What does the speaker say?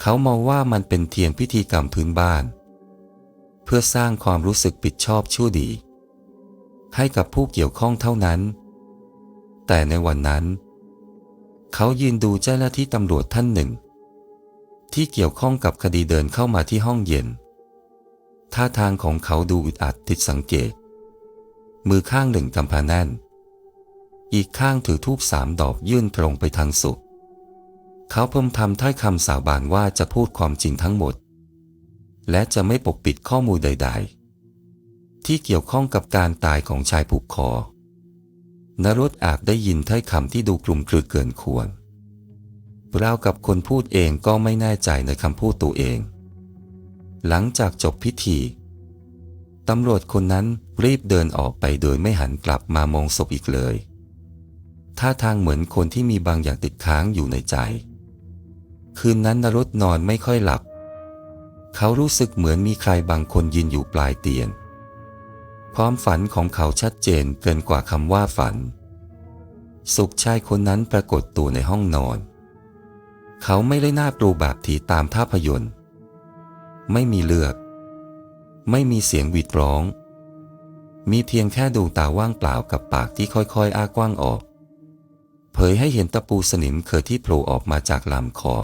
เขามองว่ามันเป็นเทียงพิธีกรรมพื้นบ้าน เพื่อสร้างความรู้สึกผิดชอบชั่วดี ให้กับผู้เกี่ยวข้องเท่านั้น แต่ในวันนั้น เขายืนดูเจ้าหน้าที่ตำรวจท่านหนึ่ง ที่เกี่ยวข้องกับคดีเดินเข้ามาที่ห้องเย็น ท่าทางของเขาดูอึดอัดติดสังเกต มือข้างหนึ่งกำพาแน่น อีกข้างถือทูบสามดอกยื่นตรงไปทางสุข เขาเพิ่มทำถ้อยคำสาบานว่าจะพูดความจริงทั้งหมด และจะไม่ปกปิดข้อมูลใด ๆ ที่เกี่ยวข้องกับการตายของชายผูกคอนรสอาจได้ยินถ้อยคำที่ดูกลุ่มกลือเกินควรราวกับคนพูดเองก็ไม่แน่ใจในคำพูดตัวเอง หลังจากจบพิธีตำรวจคนนั้นรีบเดินออกไปโดยไม่หันกลับมามองศพอีกเลย ท่าทางเหมือนคนที่มีบางอย่างติดค้างอยู่ในใจ คืนนั้นนรสนอนไม่ค่อยหลับ เขารู้สึกเหมือนมีใครบางคนยืนอยู่ปลายเตียง ความฝันของเขาชัดเจนเกินกว่าคำว่าฝัน สุขชายคนนั้นปรากฏตัวในห้องนอน เขาไม่ได้หน่ากลัวแบบถีตามภาพยนตร์ ไม่มีเลือดไม่มีเสียงหวีดร้อง มีเพียงแค่ดวงตาว่างเปล่ากับปากที่ค่อยๆ อ้ากว้างออก เผยให้เห็นตะปูสนิมเคยที่โผล่ออกมาจากลำคอ